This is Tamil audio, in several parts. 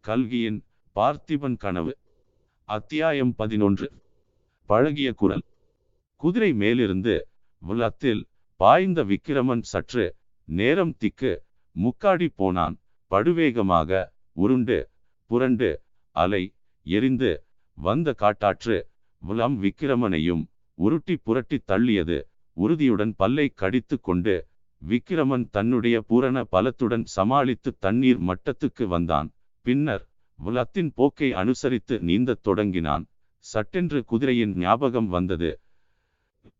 கல்கியின் பார்த்திபன் கனவு அத்தியாயம் பதினொன்று. பழகிய குரல். குதிரை மேலிருந்து முலத்தில் பாய்ந்த விக்கிரமன் சற்று நேரம் திக்கு முக்காடி போனான். படுவேகமாக உருண்டு புரண்டு அலை எரிந்து வந்த காட்டாற்று விளம் விக்கிரமனையும் உருட்டி புரட்டி தள்ளியது. உறுதியுடன் பல்லை கடித்து கொண்டு விக்கிரமன் தன்னுடைய பூரண பலத்துடன் சமாளித்து தண்ணீர் மட்டத்துக்கு வந்தான். பின்னர் உலத்தின் போக்கை அனுசரித்து நீந்தத் தொடங்கினான். சட்டென்று குதிரையின் ஞாபகம் வந்தது.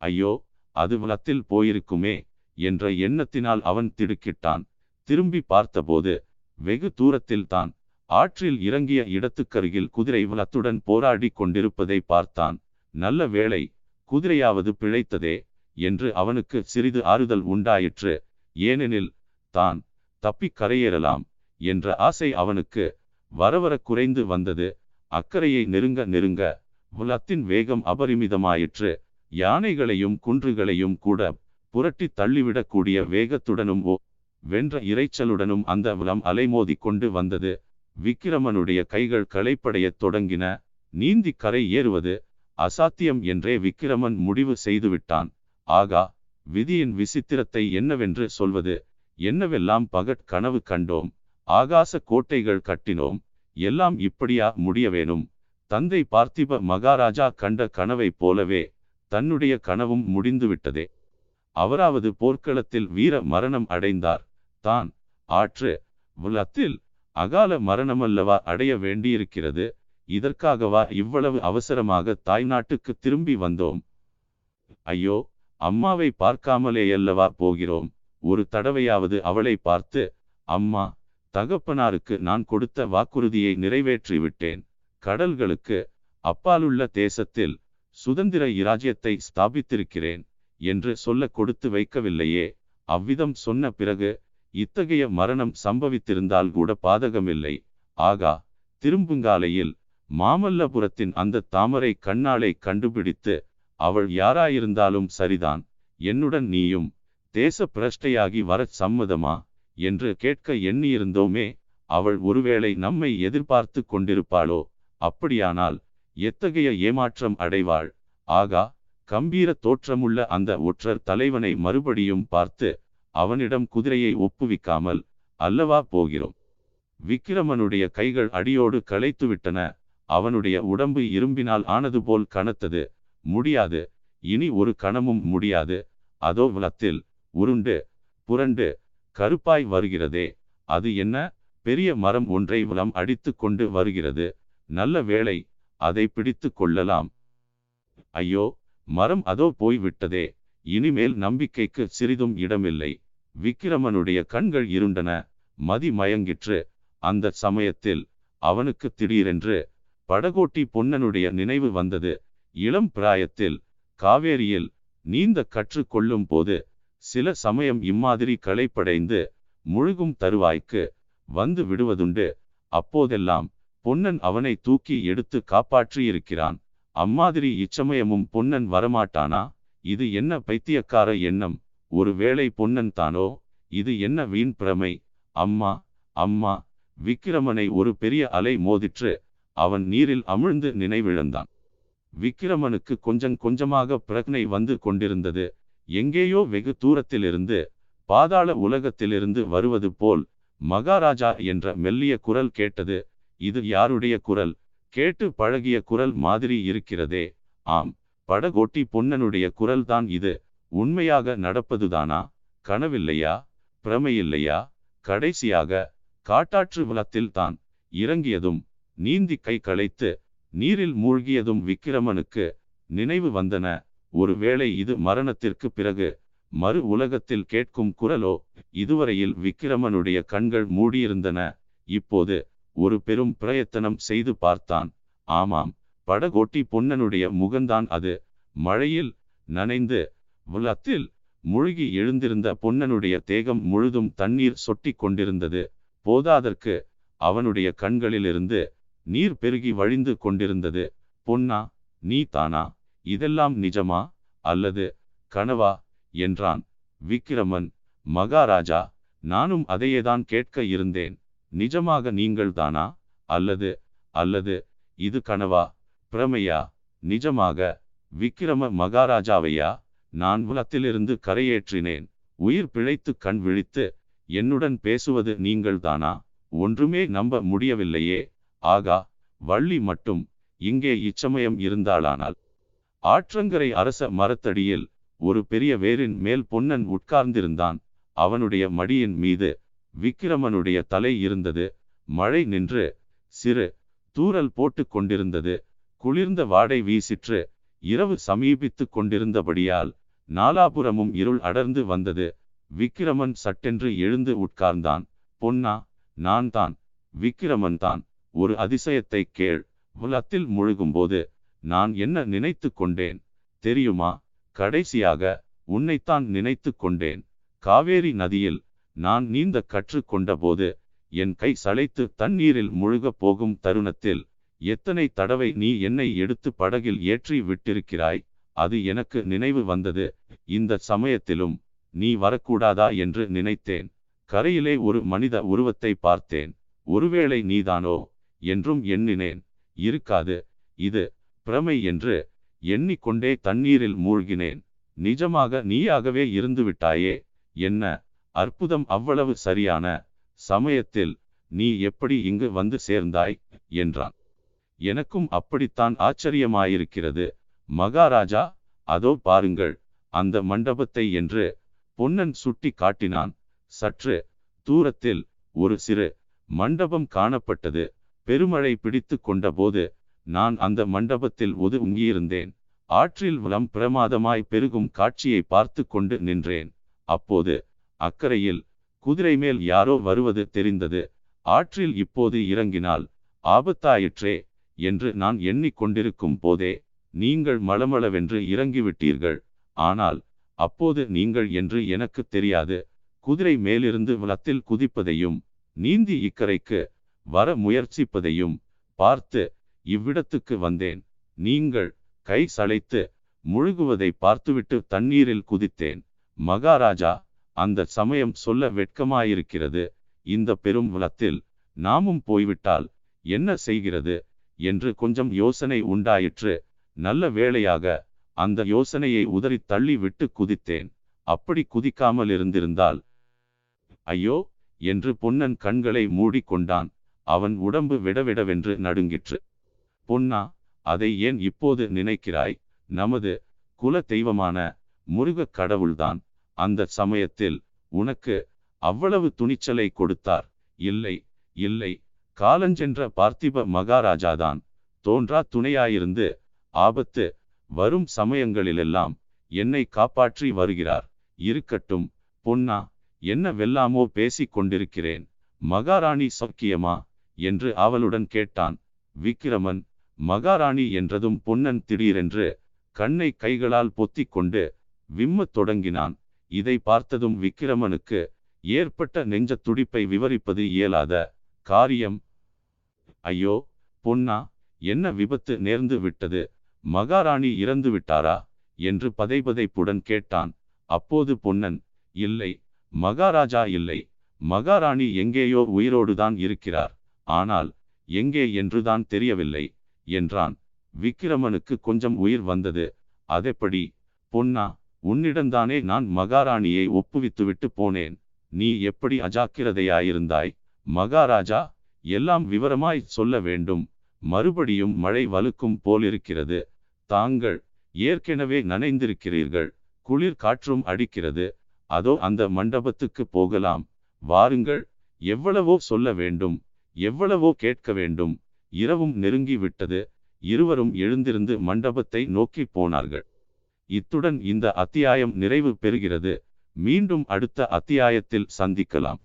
ஐயோ அது வளத்தில் போயிருக்குமே என்ற எண்ணத்தினால் அவன் திடுக்கிட்டான். திரும்பி பார்த்தபோது வெகு தூரத்தில் தான் ஆற்றில் இறங்கிய இடத்துக்கருகில் குதிரை வளத்துடன் போராடி கொண்டிருப்பதை பார்த்தான். நல்ல வேளை குதிரையாவது பிழைத்ததே என்று அவனுக்கு சிறிது ஆறுதல் உண்டாயிற்று. ஏனெனில் தான் தப்பிக் கரையேறலாம் என்ற ஆசை அவனுக்கு வரவர குறைந்து வந்தது. அக்கறையை நெருங்க நெருங்க உலத்தின் வேகம் அபரிமிதமாயிற்று. யானைகளையும் குன்றுகளையும் கூட புரட்டி தள்ளிவிடக்கூடிய வேகத்துடனும் ஓ வென்ற இரைச்சலுடனும் அந்த விளம் அலைமோதி கொண்டு வந்தது. விக்கிரமனுடைய கைகள் களைப்படையத் தொடங்கின. நீந்தி கரை ஏறுவது அசாத்தியம் என்றே விக்கிரமன் முடிவு செய்துவிட்டான். ஆகா விதியின் விசித்திரத்தை என்னவென்று சொல்வது? என்னவெல்லாம் பகட் கனவு கண்டோம்? ஆகாச கோட்டைகள் கட்டினோம். எல்லாம் இப்படியா முடியவேணும் தந்தை பார்த்திப மகாராஜா கண்ட கனவைப் போலவே தன்னுடைய கனவும் முடிந்துவிட்டதே. அவராவது போர்க்களத்தில் வீர மரணம் அடைந்தார். தான் ஆற்று விளத்தில் அகால மரணமல்லவா அடைய வேண்டியிருக்கிறது? இதற்காகவா இவ்வளவு அவசரமாக தாய்நாட்டுக்கு திரும்பி வந்தோம்? ஐயோ அம்மாவை பார்க்காமலேயல்லவா போகிறோம்? ஒரு தடவையாவது அவளை பார்த்து அம்மா தகப்பனாருக்கு நான் கொடுத்த வாக்குறுதியை நிறைவேற்றி விட்டேன். கடல்களுக்கு அப்பாலுள்ள தேசத்தில் சுதந்திர இராஜ்யத்தை ஸ்தாபித்திருக்கிறேன் என்று சொல்ல கொடுத்து வைக்கவில்லையே. அவ்விதம் சொன்ன பிறகு இத்தகைய மரணம் சம்பவித்திருந்தால் கூட பாதகமில்லை. ஆகா திரும்புங்காலையில் மாமல்லபுரத்தின் அந்த தாமரை கண்ணாளை கண்டுபிடித்து அவள் யாராயிருந்தாலும் சரிதான் என்னுடன் நீயும் தேச பிரஷ்டையாகி வரச் சம்மதமா? என்று கேட்க எண்ணியிருந்தோமே அவள் ஒருவேளை நம்மை எதிர்பார்த்து கொண்டிருப்பாளோ? அப்படியானால் எத்தகைய ஏமாற்றம் அடைவாள்? ஆகா கம்பீர தோற்றமுள்ள அந்த ஒற்றர் தலைவனை மறுபடியும் பார்த்து அவனிடம் குதிரையை ஒப்புவிக்காமல் அல்லவா போகிறோம்? விக்கிரமனுடைய கைகள் அடியோடு களைத்துவிட்டன. அவனுடைய உடம்பு இரும்பினால் ஆனது போல் கனத்தது. முடியாது. இனி ஒரு கணமும் முடியாது. அதோ விளத்தில் உருண்டு புரண்டு கருப்பாய் வருகிறதே. அது என்ன? பெரிய மரம் ஒன்றை விளம் அடித்து கொண்டு வருகிறது. நல்ல வேளை அதை பிடித்து கொள்ளலாம். ஐயோ மரம் அதோ போய்விட்டதே இனிமேல் நம்பிக்கைக்கு சிறிதும் இடமில்லை. விக்கிரமனுடைய கண்கள் இருண்டன. மதி மயங்கிற்று. அந்த சமயத்தில் அவனுக்கு திடீரென்று படகோட்டி பொன்னனுடைய நினைவு வந்தது. இளம் பிராயத்தில் காவேரியில் நீந்த கற்றுக்கொள்ளும் போது சில சமயம் இம்மாதிரி களைப்படைந்து முழுகும் தருவாய்க்கு வந்து விடுவதுண்டு. அப்போதெல்லாம் பொன்னன் அவனை தூக்கி எடுத்து காப்பாற்றியிருக்கிறான். அம்மாதிரி இச்சமயமும் பொன்னன் வரமாட்டானா? இது என்ன பைத்தியக்கார எண்ணம்? ஒருவேளை பொன்னன் தானோ? இது என்ன வீண் பிரமை? அம்மா அம்மா விக்கிரமனை ஒரு பெரிய அலை மோதிற்று அவன் நீரில் அமிழ்ந்து நினைவிழந்தான். விக்கிரமனுக்கு கொஞ்சம் கொஞ்சமாக பிரக்னை வந்து கொண்டிருந்தது. எங்கேயோ வெகு தூரத்திலிருந்து பாதாள உலகத்திலிருந்து வருவது போல் மகாராஜா என்ற மெல்லிய குரல் கேட்டது. இது யாருடைய குரல்? கேட்டு பழகிய குரல் மாதிரி இருக்கிறதே. ஆம் படகோட்டி பொன்னனுடைய குரல்தான் இது. உண்மையாக நடப்பதுதானா? கனவில்லையா? பிரமையில்லையா? கடைசியாக காட்டாற்று வளத்தில் தான் இறங்கியதும் நீந்தி கை களைத்து நீரில் மூழ்கியதும் விக்கிரமனுக்கு நினைவு வந்தன. ஒருவேளை இது மரணத்திற்கு பிறகு மறு உலகத்தில் கேட்கும் குரலோ இதுவரையில் விக்கிரமனுடைய கண்கள் மூடியிருந்தன. இப்போது ஒரு பெரும் பிரயத்தனம் செய்து பார்த்தான். ஆமாம் படகோட்டி பொன்னனுடைய முகந்தான் அது. மழையில் நனைந்து விளத்தில் முழுகி எழுந்திருந்த பொன்னனுடைய தேகம் முழுதும் தண்ணீர் சொட்டி கொண்டிருந்தது. போதாதற்கு அவனுடைய கண்களிலிருந்து நீர் பெருகி வழிந்து கொண்டிருந்தது. பொன்னா நீ தானா? இதெல்லாம் நிஜமா? அல்லது கனவா? என்றான். விக்கிரமன் மகாராஜா நானும் அதையேதான் கேட்க இருந்தேன். நிஜமாக நீங்கள் தானா? அல்லது அல்லது இது கனவா? பிரமையா? நிஜமாக விக்கிரம மகாராஜாவையா? நான் உலத்திலிருந்து கரையேற்றினேன். உயிர் பிழைத்து கண் விழித்து என்னுடன் பேசுவது நீங்கள்தானா ஒன்றுமே நம்ப முடியவில்லையே. ஆகா வள்ளி மட்டும் இங்கே இச்சமயம் இருந்தாளானால். ஆற்றங்கரை அரச மரத்தடியில் ஒரு பெரிய வேரின் மேல் பொன்னன் உட்கார்ந்திருந்தான். அவனுடைய மடியின் மீது விக்கிரமனுடைய தலை இருந்தது. மழை நின்று சிறு தூரல் போட்டு கொண்டிருந்தது. குளிர்ந்த வாடை வீசிற்று. இரவு சமீபித்து கொண்டிருந்தபடியால் நாலாபுரமும் இருள் அடர்ந்து வந்தது. விக்கிரமன் சட்டென்று எழுந்து உட்கார்ந்தான். பொன்னா நான் தான் விக்கிரமன் தான் ஒரு அதிசயத்தை கேள். உலத்தில் முழுகும்போது நான் என்ன நினைத்து கொண்டேன்? தெரியுமா? கடைசியாக உன்னைத்தான் நினைத்து கொண்டேன். காவேரி நதியில் நான் நீந்த கற்றுக்கொண்டபோது என் கை சளைத்து தண்ணீரில் முழுகப் போகும் தருணத்தில் எத்தனை தடவை நீ என்னை எடுத்து படகில் ஏற்றி விட்டிருக்கிறாய்? அது எனக்கு நினைவு வந்தது. இந்த சமயத்திலும் நீ வரக்கூடாதா என்று நினைத்தேன். கரையிலே ஒரு மனித உருவத்தை பார்த்தேன். ஒருவேளை நீதானோ? என்றும் எண்ணினேன். இருக்காது இது பிரமை என்று எண்ணிக்கொண்டே தண்ணீரில் மூழ்கினேன். நிஜமாக நீயாகவே இருந்துவிட்டாயே என்ன அற்புதம் அவ்வளவு சரியான சமயத்தில் நீ எப்படி இங்கு வந்து சேர்ந்தாய்? என்றான். எனக்கும் அப்படித்தான் ஆச்சரியமாயிருக்கிறது. மகாராஜா அதோ பாருங்கள் அந்த மண்டபத்தை என்று பொன்னன் சுட்டி காட்டினான். சற்று தூரத்தில் ஒரு சிறு மண்டபம் காணப்பட்டது. பெருமழை பிடித்து கொண்டபோது நான் அந்த மண்டபத்தில் ஒதுங்கியிருந்தேன் ஆற்றில் வளம் பிரமாதமாய் பெருகும் காட்சியை பார்த்து கொண்டு நின்றேன். அப்போது அக்கறையில் குதிரை மேல் யாரோ வருவது தெரிந்தது. ஆற்றில் இப்போது இறங்கினால் ஆபத்தாயிற்றே என்று நான் எண்ணிக்கொண்டிருக்கும் போதே நீங்கள் மளமளவென்று இறங்கிவிட்டீர்கள். ஆனால் அப்போது நீங்கள் என்று எனக்கு தெரியாது. குதிரை மேலிருந்து வளத்தில் குதிப்பதையும் நீந்தி இக்கரைக்கு வர முயற்சிப்பதையும் பார்த்து இவ்விடத்துக்கு வந்தேன். நீங்கள் கை சளைத்து முழுகுவதை பார்த்துவிட்டு தண்ணீரில் குதித்தேன். மகாராஜா அந்த சமயம் சொல்ல வெட்கமாயிருக்கிறது. இந்த பெரும் வளத்தில் நாமும் போய்விட்டால் என்ன செய்கிறது என்று கொஞ்சம் யோசனை உண்டாயிற்று. நல்ல வேளையாக அந்த யோசனையை உதறி தள்ளி விட்டு குதித்தேன். அப்படி குதிக்காமல் இருந்திருந்தால் ஐயோ என்று பொன்னன் கண்களை மூடிக்கொண்டான். அவன் உடம்பு விடவிடவென்று நடுங்கிற்று. பொன்னா அதை ஏன் இப்போது நினைக்கிறாய்? நமது குல தெய்வமான முருகக் கடவுள்தான். அந்த சமயத்தில் உனக்கு அவ்வளவு துணிச்சலை கொடுத்தார். இல்லை இல்லை காலஞ்சென்ற பார்த்திப மகாராஜாதான். தோன்றா துணையாயிருந்து ஆபத்து வரும் சமயங்களிலெல்லாம் என்னை காப்பாற்றி வருகிறார். இருக்கட்டும் பொன்னா என்ன வெல்லாமோ பேசிக் கொண்டிருக்கிறேன். மகாராணி சக்கியமா? என்று அவளுடன் கேட்டான். விக்கிரமன் மகாராணி என்றதும் பொன்னன் திடீரென்று கண்ணை கைகளால் பொத்திக் கொண்டு விம்மத் தொடங்கினான். இதை பார்த்ததும் விக்கிரமனுக்கு ஏற்பட்ட நெஞ்ச துடிப்பை விவரிப்பது இயலாத காரியம். ஐயோ பொன்னா என்ன விபத்து நேர்ந்து விட்டது? மகாராணி இறந்து விட்டாரா? என்று பதைபதைப்புடன் கேட்டான். அப்போது பொன்னன் இல்லை மகாராஜா இல்லை. மகாராணி எங்கேயோ உயிரோடுதான் இருக்கிறார். ஆனால் எங்கே என்றுதான் தெரியவில்லை என்றான். விக்கிரமனுக்கு கொஞ்சம் உயிர் வந்தது. அதெப்படி? பொன்னா உன்னிடம்தானே நான் மகாராணியை ஒப்புவித்துவிட்டு போனேன். நீ எப்படி அஜாக்கிரதையாயிருந்தாய்? மகாராஜா எல்லாம் விவரமாய் சொல்ல வேண்டும். மறுபடியும் மழை வலுக்கும் போலிருக்கிறது. தாங்கள் ஏற்கனவே நனைந்திருக்கிறீர்கள். குளிர் காற்றும் அடிக்கிறது. அதோ அந்த மண்டபத்துக்கு போகலாம். வாருங்கள் எவ்வளவோ சொல்ல வேண்டும். எவ்வளவோ கேட்க வேண்டும். இரவும் நெருங்கி விட்டது. இருவரும் எழுந்திருந்து மண்டபத்தை நோக்கி போனார்கள். இத்துடன் இந்த அத்தியாயம் நிறைவு பெறுகிறது. மீண்டும் அடுத்த அத்தியாயத்தில் சந்திக்கலாம்.